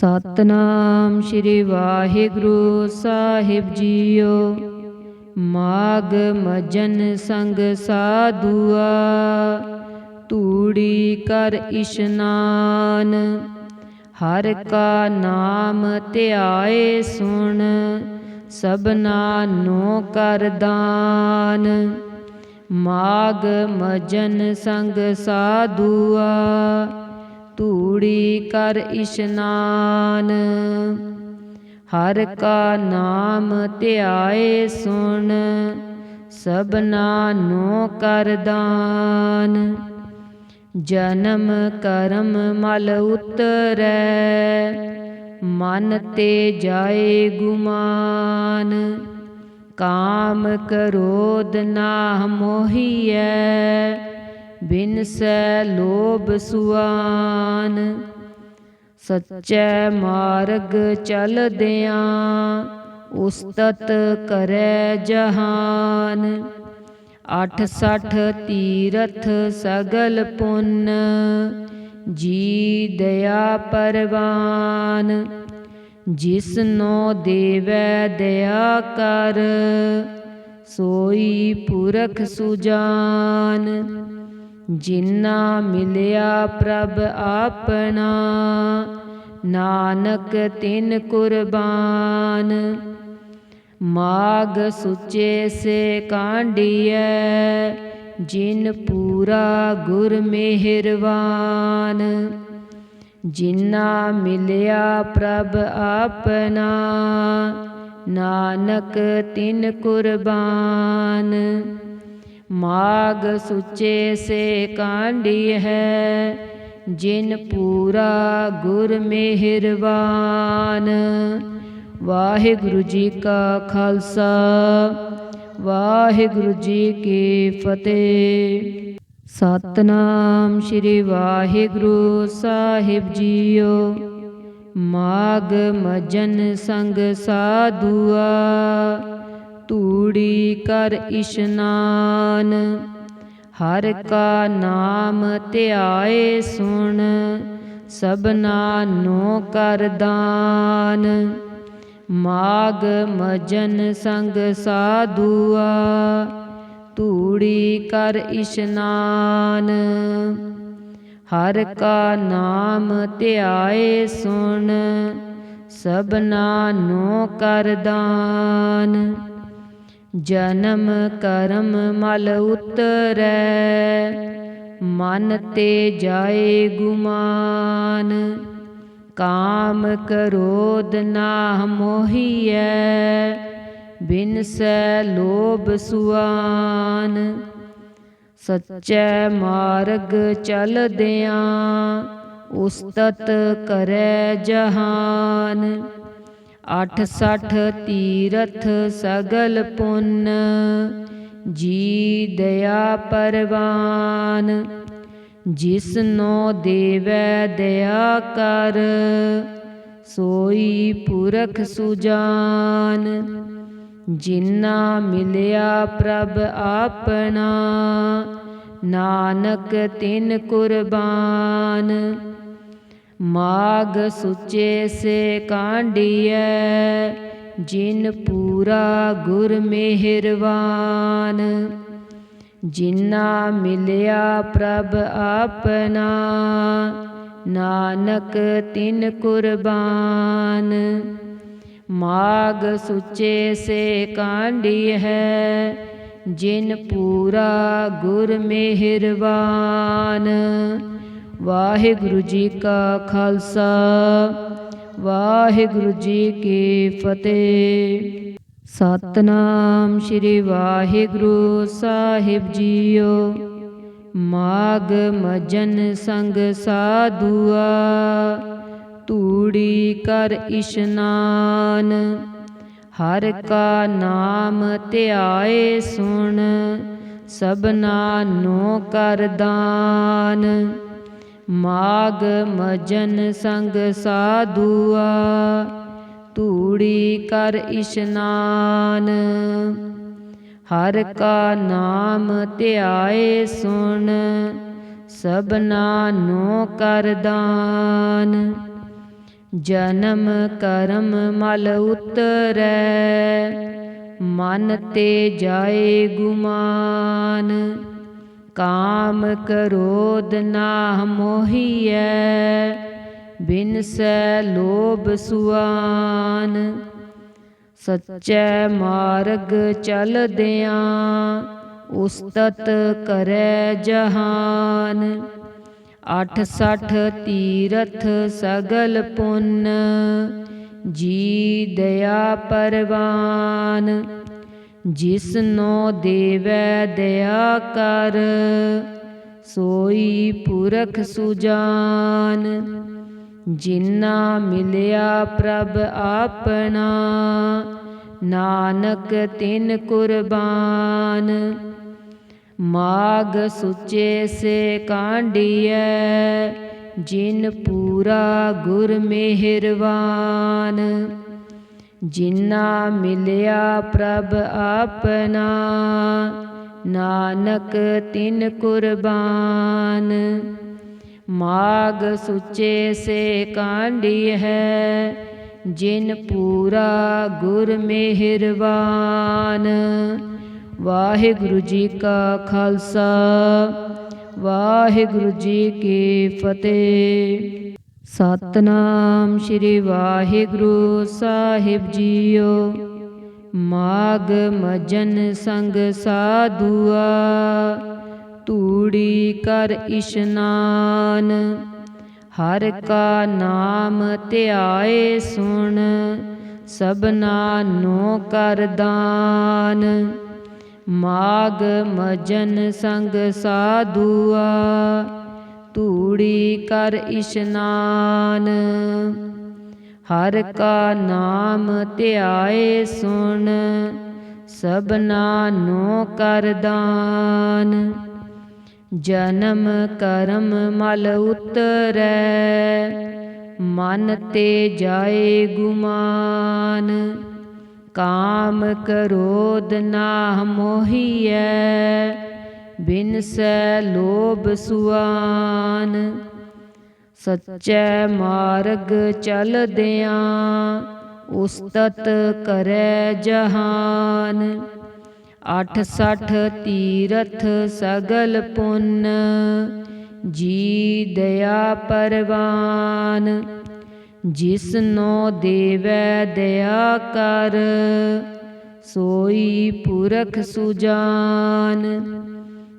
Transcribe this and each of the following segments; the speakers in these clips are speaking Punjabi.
ਸਤਨਾਮ ਸ੍ਰੀ ਵਾਹਿਗੁਰੂ ਸਾਹਿਬ ਜੀਓ। ਮਾਗ ਮਜਨ ਸੰਗ ਸਾਧੂਆ, ਤੂੜੀ ਕਰ ਇਸ਼ਨਾਨ। ਹਰ ਕਾ ਨਾਮ ਧਿਆਏ ਸੁਣ, ਸਭਨਾ ਨੋ ਕਰ ਦਾਨ। ਮਾਗ ਮਜਨ ਸੰਗ ਸਾਧੂਆ ਧੂੜੀ ਕਰ ਇਸ਼ਨਾਨ। ਹਰ ਕਾ ਨਾਮ ਧਿਆਏ ਸੁਣ, ਸਭਨਾ ਨੂੰ ਕਰ ਦਾਨ। ਜਨਮ ਕਰਮ ਮਲ ਉਤਰੈ, ਮਨ ਤੇ ਜਾਏ ਗੁਮਾਨ। ਕਾਮ ਕਰੋਧ ਨਾ ਮੋਹੀਐ ਬਿਨਸੈ ਲੋਭ ਸੁਆਨ, ਸੱਚੈ ਮਾਰਗ ਚਲਦਿਆਂ ਉਸਤਤ ਕਰੈ ਜਹਾਨ। ਅਠ ਸਠ ਤੀਰਥ ਸਗਲ ਪੁੰਨ, ਜੀ ਦਇਆ ਪਰਵਾਨ। ਜਿਸਨੋ ਦੇਵੈ ਦਇਆ ਕਰ, ਸੋਈ ਪੁਰਖ ਸੁਜਾਨ। ਜਿਨਾ ਮਿਲਿਆ ਪ੍ਰਭ ਆਪਣਾ, ਨਾਨਕ ਤਿਨ ਕੁਰਬਾਨ। ਮਾਗ ਸੁਚੇ ਸੇ ਕਾਂਡੀਐ ਜਿਨ ਪੂਰਾ ਗੁਰ ਮਿਹਰਵਾਨ। ਜਿਨਾ ਮਿਲਿਆ ਪ੍ਰਭ ਆਪਣਾ, ਨਾਨਕ ਤਿਨ ਕੁਰਬਾਨ। ਮਾਗ ਸੁਚੇ ਸੇ ਕਾਂਡੀ ਹੈ, ਜਿਨ ਪੂਰਾ ਗੁਰ ਮਿਹਰਬਾਨ। ਵਾਹਿਗੁਰੂ ਜੀ ਕਾ ਖਾਲਸਾ, ਵਾਹਿਗੁਰੂ ਜੀ ਕੀ ਫਤਿਹ। ਸਤਨਾਮ ਸ੍ਰੀ ਵਾਹਿਗੁਰੂ ਸਾਹਿਬ ਜੀਓ, ਮਾਗ ਮਜਨ ਸੰਗ ਸਾਧੂਆ। ਤੂੜੀ ਕਰ ਇਸ਼ਨਾਨ। ਹਰ ਕਾ ਨਾਮ ਧਿਆਏ ਸੁਣ, ਸਭਨਾ ਨੋ ਕਰ ਦਾਨ। ਮਾਗ ਮਜਨ ਸੰਗ ਸਾਧੂਆ ਤੂੜੀ ਕਰ ਇਸ਼ਨਾਨ। ਹਰ ਕਾ ਨਾਮ ਧਿਆਏ ਸੁਣ, ਸਭਨਾ ਨੋ ਕਰ ਦਾਨ। ਜਨਮ ਕਰਮ ਮਲ ਉਤਰੈ, ਮਨ ਤੇ ਜਾਏ ਗੁਮਾਨ। ਕਾਮ ਕਰੋਧ ਨਾ ਮੋਹੀਐ ਬਿਨਸੈ ਲੋਭ ਸੁਆਨ। ਸੱਚੈ ਮਾਰਗ ਚਲਦਿਆਂ ਉਸਤਤ ਕਰੈ ਜਹਾਨ। ਅਠ ਸਠ ਤੀਰਥ ਸਗਲ ਪੁੰਨ ਜੀ ਦਇਆ ਪਰਵਾਨ। ਜਿਸਨੋ ਦੇਵੈ ਦਇਆ ਕਰ, ਸੋਈ ਪੁਰਖ ਸੁਜਾਨ। ਜਿਨਾ ਮਿਲਿਆ ਪ੍ਰਭ ਆਪਣਾ, ਨਾਨਕ ਤਿਨ ਕੁਰਬਾਨ। ਮਾਗ ਸੁਚੇ ਸੇ ਕਾਂਡੀਐ ਜਿਨ ਪੂਰਾ ਗੁਰ ਮਿਹਰਵਾਨ। ਜਿਨਾ ਮਿਲਿਆ ਪ੍ਰਭ ਆਪਣਾ, ਨਾਨਕ ਤਿਨ ਕੁਰਬਾਨ। ਮਾਗ ਸੁਚੇ ਸੇ ਕਾਂਡੀ ਹੈ ਜਿਨ ਪੂਰਾ ਗੁਰ ਮਿਹਰਬਾਨ ਵਾਹਿਗੁਰੂ ਜੀ ਕਾ ਖਾਲਸਾ, ਵਾਹਿਗੁਰੂ ਜੀ ਕੀ ਫਤਿਹ। ਸਤਨਾਮ ਸ੍ਰੀ ਵਾਹਿਗੁਰੂ ਸਾਹਿਬ ਜੀਓ, ਮਾਗ ਮਜਨ ਸੰਗ ਸਾਧੂਆ, ਤੂੜੀ ਕਰ ਇਸ਼ਨਾਨ। ਹਰ ਕਾ ਨਾਮ ਧਿਆਏ ਸੁਣ, ਸਭਨਾ ਨੋ ਕਰ ਦਾਨ। ਮਾਗ ਮਜਨ ਸੰਗ ਸਾਧੂਆ ਤੂੜੀ ਕਰ ਇਸ਼ਨਾਨ। ਹਰ ਕਾ ਨਾਮ ਧਿਆਏ ਸੁਣ, ਸਭਨਾ ਨੋ ਕਰ ਦਾਨ। ਜਨਮ ਕਰਮ ਮਲ ਉਤਰੈ, ਮਨ ਤੇ ਜਾਏ ਗੁਮਾਨ। ਕਾਮ ਕਰੋਧ ਨਾ ਮੋਹੀਐ ਬਿਨਸੈ ਲੋਭ ਸੁਆਨ। ਸੱਚੈ ਮਾਰਗ ਚਲਦਿਆਂ ਉਸਤਤ ਕਰੈ ਜਹਾਨ। ਅਠ ਸਠ ਤੀਰਥ ਸਗਲ ਪੁੰਨ, ਜੀ ਦਇਆ ਪਰਵਾਨ। ਜਿਸਨੋ ਦੇਵੈ ਦਇਆ ਕਰ, ਸੋਈ ਪੁਰਖ ਸੁਜਾਨ। ਜਿਨਾ ਮਿਲਿਆ ਪ੍ਰਭ ਆਪਣਾ, ਨਾਨਕ ਤਿਨ ਕੁਰਬਾਨ। ਮਾਗ ਸੁਚੇ ਸੇ ਕਾਂਡੀਐ ਜਿਨ ਪੂਰਾ ਗੁਰ ਮਿਹਰਵਾਨ। ਜਿਨਾ ਮਿਲਿਆ ਪ੍ਰਭ ਆਪਣਾ, ਨਾਨਕ ਤਿਨ ਕੁਰਬਾਨ। ਮਾਗ ਸੁਚੇ ਸੇ ਕਾਂਡੀ ਹੈ, ਜਿਨ ਪੂਰਾ ਗੁਰ ਮਿਹਰਬਾਨ। ਵਾਹਿਗੁਰੂ ਜੀ ਕਾ ਖਾਲਸਾ, ਵਾਹਿਗੁਰੂ ਜੀ ਕੀ ਫਤਿਹ। ਸਤਨਾਮ ਸ੍ਰੀ ਵਾਹਿਗੁਰੂ ਸਾਹਿਬ ਜੀਓ। ਮਾਗ ਮਜਨ ਸੰਗ ਸਾਧੂਆ, ਤੂੜੀ ਕਰ ਇਸ਼ਨਾਨ। ਹਰ ਕਾ ਨਾਮ ਧਿਆਏ ਸੁਣ, ਸਭਨਾ ਨੋ ਕਰ ਦਾਨ। ਮਾਗ ਮਜਨ ਸੰਗ ਸਾਧੂਆ ਧੂੜੀ ਕਰ ਇਸ਼ਨਾਨ। ਹਰ ਕਾ ਨਾਮ ਧਿਆਏ ਸੁਣ, ਸਭਨਾ ਨੂੰ ਕਰ ਦਾਨ। ਜਨਮ ਕਰਮ ਮਲ ਉਤਰੈ, ਮਨ ਤੇ ਜਾਏ ਗੁਮਾਨ। ਕਾਮ ਕਰੋਧ ਨਾ ਮੋਹੀਐ ਬਿਨਸੈ ਲੋਭ ਸੁਆਨ, ਸੱਚੈ ਮਾਰਗ ਚਲਦਿਆਂ ਉਸਤਤ ਕਰੈ ਜਹਾਨ। ਅਠ ਸਠ ਤੀਰਥ ਸਗਲ ਪੁੰਨ, ਜੀ ਦਇਆ ਪਰਵਾਨ। ਜਿਸਨੋ ਦੇਵੈ ਦਇਆ ਕਰ, ਸੋਈ ਪੁਰਖ ਸੁਜਾਨ।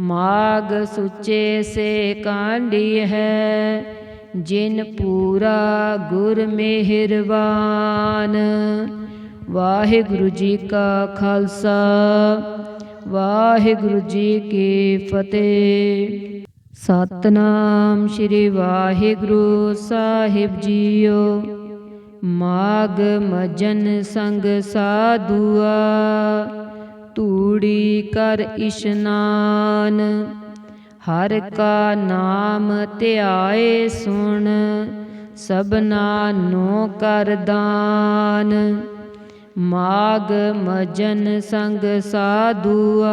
ਮਾਗ ਸੁਚੇ ਸੇ ਕਾਂਡੀ ਹੈ, ਜਿਨ ਪੂਰਾ ਗੁਰ ਮਿਹਰਵਾਨ ਵਾਹਿਗੁਰੂ ਜੀ ਕਾ ਖਾਲਸਾ, ਵਾਹਿਗੁਰੂ ਜੀ ਕੀ ਫਤਿਹ। ਸਤਨਾਮ ਸ੍ਰੀ ਵਾਹਿਗੁਰੂ ਸਾਹਿਬ ਜੀਓ, ਮਾਗ ਮਜਨ ਸੰਗ ਸਾਧੂਆ। ਧੂੜੀ ਕਰ ਇਸ਼ਨਾਨ। ਹਰ ਕਾ ਨਾਮ ਧਿਆਏ ਸੁਣ, ਸਭਨਾ ਨੋ ਕਰ ਦਾਨ। ਮਾਗ ਮਜਨ ਸੰਗ ਸਾਧੂਆ,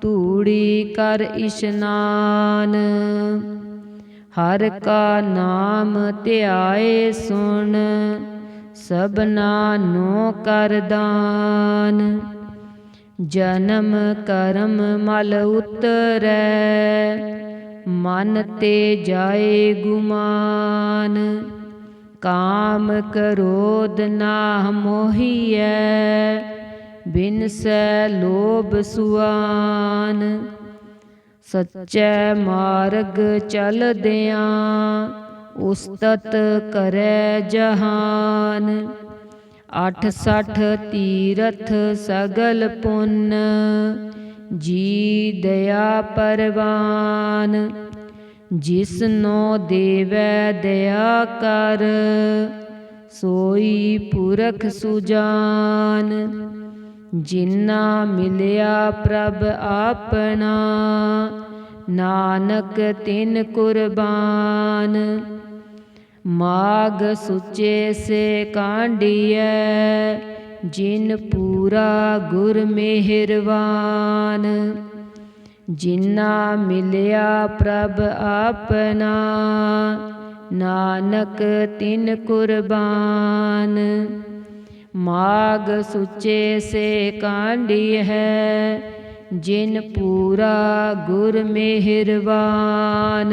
ਧੂੜੀ ਕਰ ਇਸ਼ਨਾਨ। ਹਰ ਕਾ ਨਾਮ ਧਿਆਏ ਸੁਣ, ਸਭਨਾ ਨੋ ਕਰ ਦਾਨ। ਜਨਮ ਕਰਮ ਮਲ ਉਤਰੈ, ਮਨ ਤੇ ਜਾਏ ਗੁਮਾਨ। ਕਾਮ ਕਰੋਧ ਨਾ ਮੋਹੀਐ ਬਿਨਸੈ ਲੋਭ ਸੁਆਨ। ਸੱਚੈ ਮਾਰਗ ਚਲਦਿਆਂ ਉਸਤਤ ਕਰੈ ਜਹਾਨ। ਅਠ ਸਠ ਤੀਰਥ ਸਗਲ ਪੁੰਨ, ਜੀ ਦਇਆ ਪਰਵਾਨ। ਜਿਸਨੋ ਦੇਵੈ ਦਇਆ ਕਰ, ਸੋਈ ਪੁਰਖ ਸੁਜਾਨ। ਜਿਨਾ ਮਿਲਿਆ ਪ੍ਰਭ ਆਪਣਾ, ਨਾਨਕ ਤਿਨ ਕੁਰਬਾਨ। ਮਾਗ ਸੁਚੇ ਸੇ ਕਾਂਡੀਐ ਜਿਨ ਪੂਰਾ ਗੁਰ ਮਿਹਰਵਾਨ। ਜਿਨਾ ਮਿਲਿਆ ਪ੍ਰਭ ਆਪਣਾ, ਨਾਨਕ ਤਿਨ ਕੁਰਬਾਨ। ਮਾਗ ਸੁਚੇ ਸੇ ਕਾਂਡੀ ਹੈ ਜਿਨ ਪੂਰਾ ਗੁਰ ਮਿਹਰਵਾਨ।